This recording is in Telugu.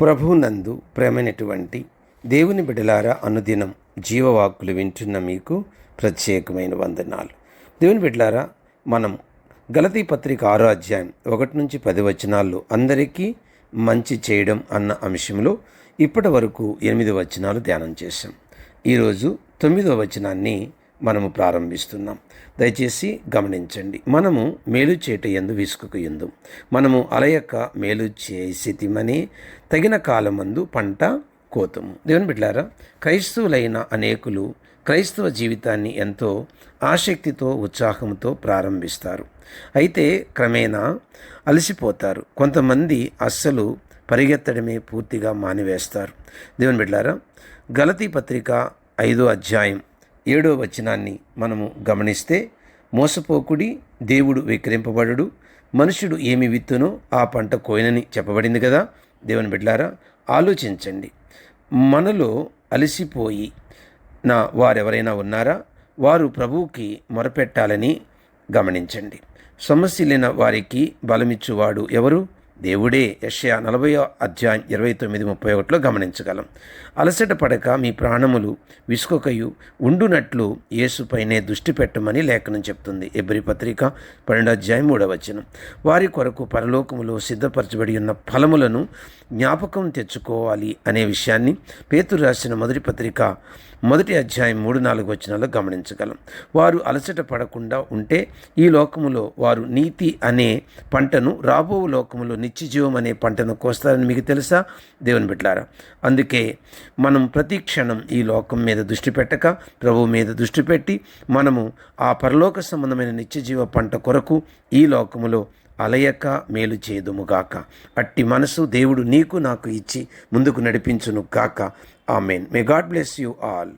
ప్రభునందు ప్రేమైనటువంటి దేవుని బిడ్డలారా అనుదినం జీవవాక్కులు వింటున్న మీకు ప్రత్యేకమైన వందనాలు. దేవుని బిడ్డలారా మనం గలతీ పత్రిక ఆరో అధ్యాయం ఒకటి నుంచి పది వచనాల్లో అందరికీ మంచి చేయడం అన్న అంశంలో ఇప్పటి వరకు ఎనిమిది వచనాలు ధ్యానం చేశాం. ఈరోజు తొమ్మిదవ వచనాన్ని మనము ప్రారంభిస్తున్నాం. దయచేసి గమనించండి. మనము మేలు చేట ఎందు విసుకకు ఎందు మనము అలయక మేలు చేసితిమని తగిన కాలమందు పంట కోతము. దేవుని బిడ్డారా క్రైస్తవులైన అనేకులు క్రైస్తవ జీవితాన్ని ఎంతో ఆసక్తితో ఉత్సాహంతో ప్రారంభిస్తారు. అయితే క్రమేణా అలసిపోతారు. కొంతమంది అస్సలు పరిగెత్తడమే పూర్తిగా మానివేస్తారు. దేవుని బిడ్డారా గలతీ పత్రిక ఐదో అధ్యాయం ఏడో వచనాన్ని మనము గమనిస్తే మోసపోకుడి దేవుడు విక్రింపబడు మనుషుడు ఏమి విత్తునో ఆ పంట కోయనని చెప్పబడింది కదా. దేవుని బిడ్లారా ఆలోచించండి. మనలో అలసిపోయి నా వారెవరైనా ఉన్నారా? వారు ప్రభువుకి మొరపెట్టాలని గమనించండి. సమస్యలైన వారికి బలమిచ్చువాడు ఎవరు? దేవుడే యషయా నలభై అధ్యాయం ఇరవై తొమ్మిది ముప్పై ఒకటిలో గమనించగలం. అలసట పడక మీ ప్రాణములు విసుకొకయు ఉండునట్లు యేసుపైనే దృష్టి పెట్టమని లేఖనం చెప్తుంది. ఎబ్రి పత్రిక పన్నెండు అధ్యాయం మూడవచనం వారి కొరకు పరలోకములో సిద్ధపరచబడి ఉన్న ఫలములను జ్ఞాపకం తెచ్చుకోవాలి అనే విషయాన్ని పేతురు రాసిన మొదటి పత్రిక మొదటి అధ్యాయం మూడు నాలుగు వచనాల్లో గమనించగలం. వారు అలసట పడకుండా ఉంటే ఈ లోకములో వారు నీతి అనే పంటను రాబో లోకములో నిత్యజీవం అనే పంటను కోస్తారని మీకు తెలుసా? దేవుని బిడ్డారా అందుకే మనం ప్రతి క్షణం ఈ లోకం మీద దృష్టి పెట్టక ప్రభు మీద దృష్టి పెట్టి మనము ఆ పరలోక సంబంధమైన నిత్యజీవ పంట కొరకు ఈ లోకములో అలయక మేలు చేదుముగాక అట్టి మనసు దేవుడు నీకు నాకు ఇచ్చి ముందుకు నడిపించును గాక. Amen. May God bless you all